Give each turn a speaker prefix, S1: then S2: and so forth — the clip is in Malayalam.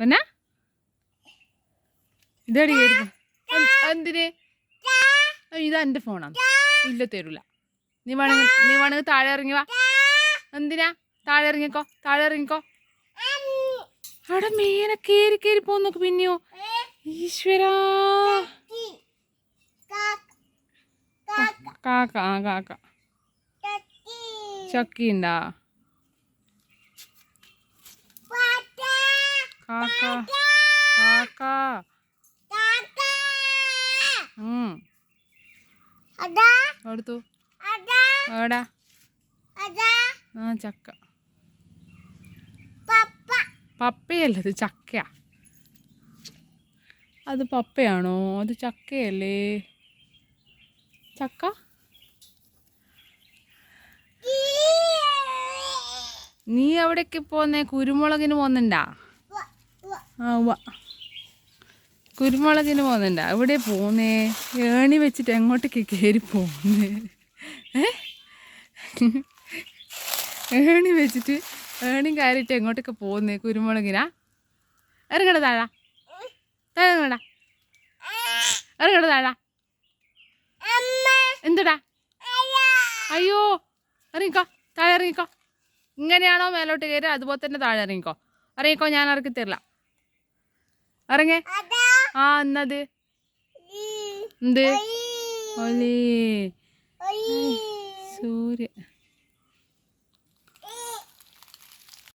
S1: പിന്നെ ഇതടി എന്തിന്? ഇതാ എന്റെ ഫോണാണ്. ഇല്ല തരൂല. നീ വേണമെങ്കിൽ നീ വേണമെങ്കിൽ താഴെ ഇറങ്ങി വാ. എന്തിനാ? താഴെ ഇറങ്ങിക്കോ താഴെ ഇറങ്ങിക്കോ. അവിടെ മേനെ കയറി കേറി പോ നോക്ക് പിന്നെയോ. ഈശ്വരാ. കാക്ക. ആ കാക്ക. ചക്കിണ്ടാ കാക്ക കാക്ക. എടുത്തു. എടാ ആ ചക്ക. പപ്പയല്ല ഇത്? ചക്കയാ. അത് പപ്പയാണോ? അത് ചക്കയല്ലേ? ചക്ക? നീ എവിടേക്ക് പോന്നേ? കുരുമുളകിന് പോന്നുണ്ടാ? ആ കുരുമുളകിന് പോകുന്നുണ്ട്. അവിടെ പോന്നേ ഏണി വെച്ചിട്ട് എങ്ങോട്ടേക്ക് കയറി പോന്നേ ഏണി വെച്ചിട്ട് ഏണി കയറിയിട്ട് എങ്ങോട്ടൊക്കെ പോകുന്നേ കുരുമുളകിനാ? ഇറങ്ങട താഴ. താഴെ ഇറങ്ങടാ. ഇറങ്ങട താഴ. എന്തുടാ? അയ്യോ. ഇറങ്ങിക്കോ. താഴെ ഇറങ്ങിക്കോ. ഇങ്ങനെയാണോ മേലോട്ട് കയറി അതുപോലെ തന്നെ താഴെ ഇറങ്ങിക്കോ. ഇറങ്ങിക്കോ ഞാൻ ഇറക്കി തരില്ല. ഇറങ്ങേ ആ എന്നത് എന്ത്? ഒലേ